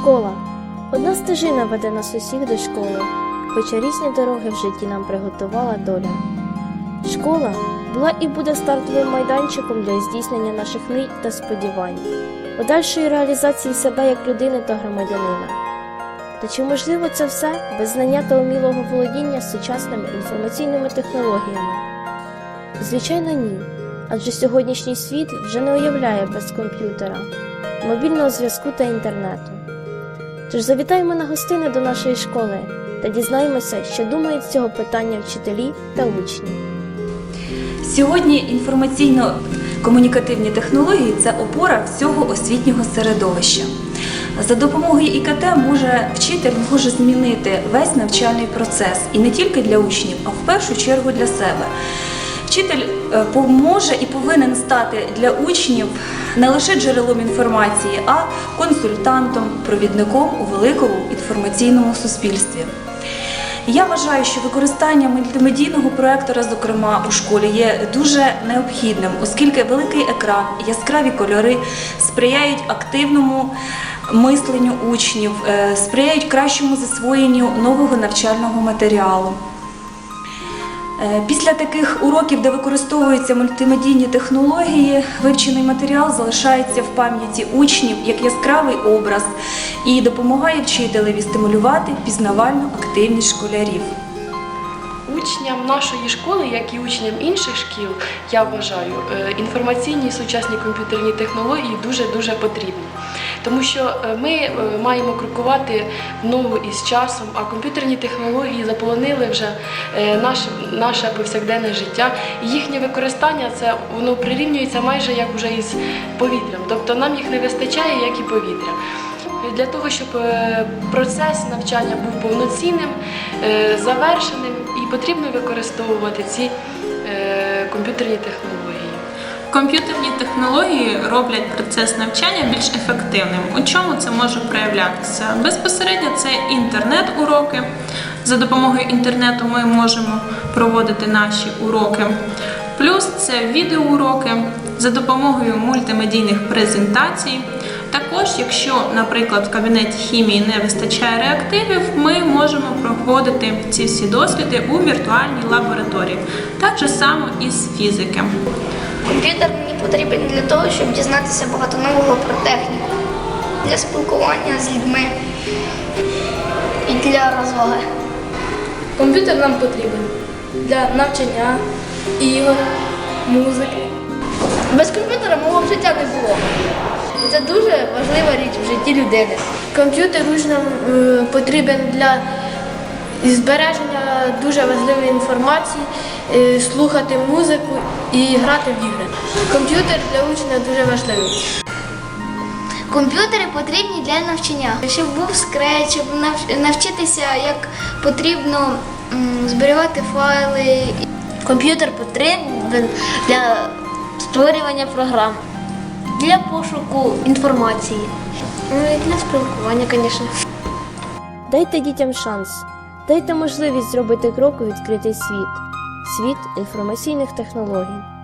Школа. Одна стежина веде нас усіх до школи, хоча різні дороги в житті нам приготувала доля. Школа була і буде стартовим майданчиком для здійснення наших мрій та сподівань, подальшої реалізації себе як людини та громадянина. Та чи можливо це все без знання та умілого володіння сучасними інформаційними технологіями? Звичайно, ні. Адже сьогоднішній світ вже не уявляє без комп'ютера, мобільного зв'язку та інтернету. Тож завітаємо на гостини до нашої школи та дізнаємося, що думають з цього питання вчителі та учні. Сьогодні інформаційно-комунікативні технології це опора всього освітнього середовища. За допомогою ІКТ може вчитель може змінити весь навчальний процес і не тільки для учнів, а в першу чергу для себе. Вчитель е, поможе і повинен стати для учнів не лише джерелом інформації, а консультантом, провідником у великому інформаційному суспільстві. Я вважаю, що використання мультимедійного проектора, зокрема у школі, є дуже необхідним, оскільки великий екран, яскраві кольори сприяють активному мисленню учнів, е, сприяють кращому засвоєнню нового навчального матеріалу. Е, Після таких уроків, де використовуються мультимедійні технології, вивчений матеріал залишається в пам'яті учнів як яскравий образ і допомагає вчителеві стимулювати пізнавальну активність школярів. Учням нашої школи, як і учням інших шкіл, я вважаю, е, інформаційні сучасні комп'ютерні технології дуже дуже потрібні. Тому що е, ми е, маємо крокувати в ногу із часом, а комп'ютерні технології заполонили вже е, наше, наше повсякденне життя. І їхнє використання це воно прирівнюється майже як уже із повітрям. Тобто нам їх не вистачає, як і повітря. Для того, щоб процес навчання був повноцінним, завершеним, і потрібно використовувати ці комп'ютерні технології. Комп'ютерні технології роблять процес навчання більш ефективним. У чому це може проявлятися? Безпосередньо це інтернет-уроки. За допомогою інтернету ми можемо проводити наші уроки. Плюс це відеоуроки за допомогою мультимедійних презентацій. Також, якщо, наприклад, в кабінеті хімії не вистачає реактивів, ми можемо проводити ці всі досліди у віртуальній лабораторії. Так же само і з фізики. Комп'ютер мені потрібен для того, щоб дізнатися багато нового про техніку, для спілкування з людьми і для розваги. Комп'ютер нам потрібен для навчання, ігор, музики. Без комп'ютера мого б життя не було. Це дуже важлива річ в житті людини. Комп'ютер учням е, потрібен для збереження дуже важливої інформації, е, слухати музику і грати в ігри. Комп'ютер для учня дуже важливий. Комп'ютери потрібні для навчання, щоб був скреч, щоб навчитися, як потрібно зберігати файли. Комп'ютер потрібен для створювання програм, для пошуку інформації. Ну і для спілкування, звісно. Дайте дітям шанс, дайте можливість зробити крок у відкритий світ, світ інформаційних технологій.